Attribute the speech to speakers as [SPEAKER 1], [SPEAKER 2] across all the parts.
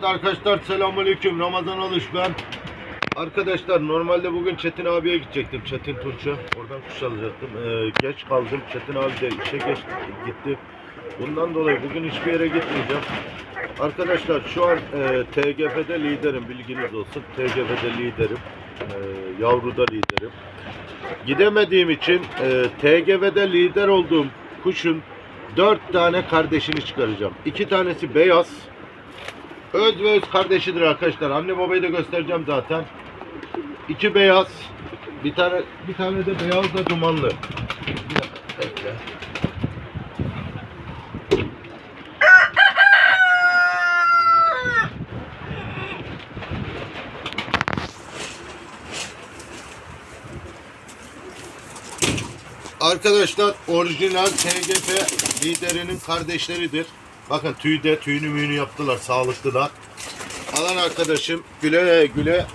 [SPEAKER 1] Evet arkadaşlar selamünaleyküm. Ramazan Alış ben. Arkadaşlar normalde bugün Çetin abiye gidecektim. Çetin Turç'a. Oradan kuş alacaktım. Ee, geç kaldım. Çetin abi de işe geç gitti. Bundan dolayı bugün hiçbir yere gitmeyeceğim. Arkadaşlar şu an e, TGF'de liderim bilginiz olsun. TGF'de liderim. E, yavruda liderim. Gidemediğim için e, TGV'de lider olduğum kuşun dört tane kardeşini çıkaracağım. İki tanesi beyaz. Öz ve öz kardeşidir arkadaşlar. Anne babayı da göstereceğim zaten. İki beyaz. Bir tane bir tane de beyaz da dumanlı. Arkadaşlar orijinal TGF liderinin kardeşleridir. Bakın tüyde tüyünü müyünü yaptılar sağlıklılar. Alan arkadaşım güle güle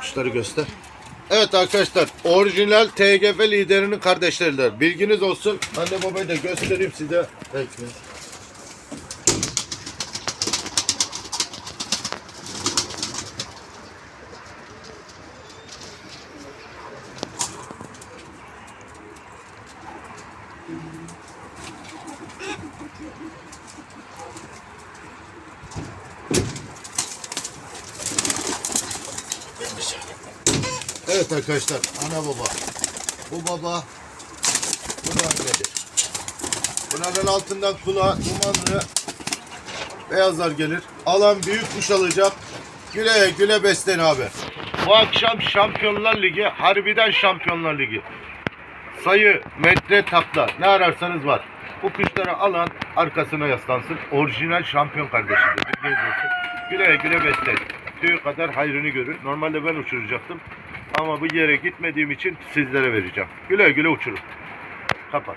[SPEAKER 1] Kuşları göster. Evet arkadaşlar orijinal TGF liderinin kardeşleridir. Bilginiz olsun. Anne babayı da göstereyim size. Bekle. Evet arkadaşlar ana baba. Bu baba bu da annedir. Bunların altından kulağı dumanlı beyazlar gelir. Alan büyük kuş alacak. Güle güle beslen abi. Bu akşam Şampiyonlar Ligi harbiden Şampiyonlar Ligi. Sayı, metre, takla ne ararsanız var. Bu kuşları alan arkasına yaslansın. Orijinal şampiyon kardeşidir. Bilginiz olsun. Güle güle besleyin. Tüyü kadar hayrını görür. Normalde ben uçuracaktım. Ama bu yere gitmediğim için sizlere vereceğim. Güle güle uçurun. Kapat.